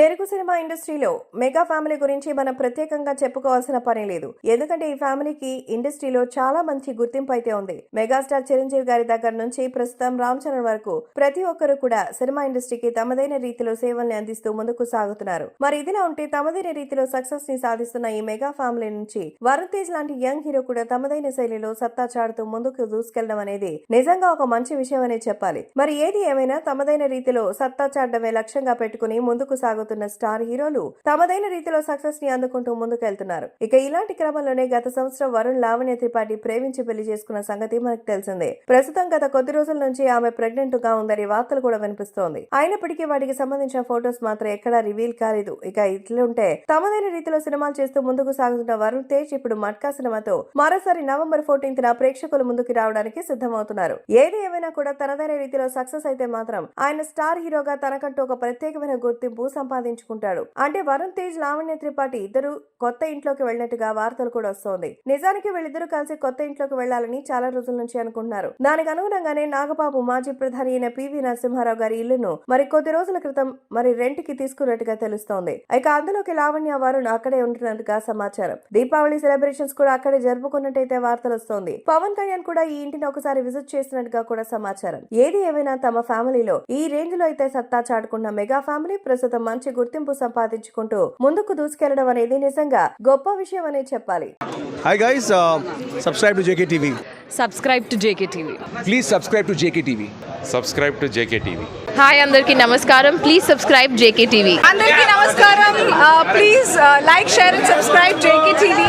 Telugu cinema ఇండస్ట్రీలో mega family గురించి మనం ప్రత్యేకంగా చెప్పుకోవాల్సిన పని లేదు. ఎందుకంటే ఈ ఫ్యామిలీకి ఇండస్ట్రీలో చాలా మంచి గుర్తింపు అయితే ఉంది. మెగాస్టార్ చిరంజీవి గారి దగ్గర నుంచి ప్రస్తుతం రామ్ చరణ్ వరకు ప్రతి ఒక్కరు కూడా సినిమా ఇండస్ట్రీకి తమదైన రీతిలో సేవల్ని అందిస్తూ ముందుకు సాగుతున్నారు. మరి ఇదిలా ఉంటే తమదైన రీతిలో సక్సెస్ని సాధిస్తున్న ఈ మెగా ఫ్యామిలీ నుంచి వరుణ్ తేజ్ లాంటి యంగ్ హీరో కూడా తమదైన శైలిలో సత్తా చాడుతూ ముందుకు దూసుకెళ్ళడం అనేది నిజంగా ఒక మంచి విషయం అనే చెప్పాలి. మరి ఏది ఏమైనా తమదైన రీతిలో సత్తా చాటమే లక్ష్యంగా పెట్టుకుని ముందుకు అవుతున్న స్టార్ హీరోలు తమదైన రీతిలో సక్సెస్ని అందుకుంటూ ముందుకెళ్తున్నారు. ఇక ఇలాంటి క్రమంలోనే గత సంవత్సరం వరుణ్ లావణ్య త్రిపాఠి ప్రేమించి పెళ్ళి చేసుకున్న సంగతి మనకు తెలిసిందే. ప్రస్తుతం గత కొద్ది రోజుల నుంచి ఆమె ప్రెగ్నెంట్గా ఉందని వార్తలు కూడా వినిపిస్తోంది. అయినప్పటికీ వాటికి సంబంధించిన ఫోటోస్ మాత్రం ఎక్కడా రివీల్ కాలేదు. ఇక ఇట్లుంటే తమదైన రీతిలో సినిమాలు చేస్తూ ముందుకు సాగుతున్న వరుణ్ తేజ్ ఇప్పుడు మట్కా సినిమాతో మరోసారి నవంబర్ ఫోర్టీన్త్ న ప్రేక్షకుల ముందుకు రావడానికి సిద్ధమవుతున్నారు. ఏది ఏమైనా కూడా తనదైన రీతిలో సక్సెస్ అయితే మాత్రం ఆయన స్టార్ హీరోగా తనకంటూ ఒక ప్రత్యేకమైన గుర్తింపు సంపాదించుకుంటాడు. అంటే వరుణ్ తేజ్ లావణ్య త్రిపాఠి ఇద్దరు కొత్త ఇంట్లోకి వెళ్ళినట్టుగా వార్తలు కూడా వస్తోంది. నిజానికి వీళ్ళిద్దరూ కలిసి కొత్త ఇంట్లోకి వెళ్ళాలని చాలా రోజుల నుంచి అనుకుంటున్నారు. దానికి అనుగుణంగానే నాగబాబు మాజీ ప్రధాని అయిన పివి నరసింహారావు గారి ఇల్లును మరి కొద్ది రోజుల క్రితం మరి రెంట్కి తీసుకున్నట్టుగా తెలుస్తోంది. ఇక అందులోకి లావణ్య వరుణ్ అక్కడే ఉంటున్నట్టుగా సమాచారం. దీపావళి సెలబ్రేషన్స్ కూడా అక్కడే జరుపుకున్నట్టయితే వార్తలు వస్తోంది. పవన్ కళ్యాణ్ కూడా ఈ ఇంటిని ఒకసారి విజిట్ చేసినట్టుగా కూడా సమాచారం. ఏది ఏమైనా తమ ఫ్యామిలీలో ఈ రేంజ్లో అయితే సత్తా చాటుకున్న మెగా ఫ్యామిలీ ప్రస్తుతం మంచి గుర్తింపు సంపాదించుకుంటూ ముందుకు దూసుకెళ్ళడం అనేది నిజంగా గొప్ప విషయం అనే చెప్పాలి Hi guys, uh, subscribe to JKTV. Subscribe to JK TV Please subscribe to JKTV. subscribe to JKTV. Hi అందరికీ నమస్కారం ప్లీజ్ సబ్స్క్రైబ్ జేకే టీవీ అందరికీ నమస్కారం please like share and subscribe JK TV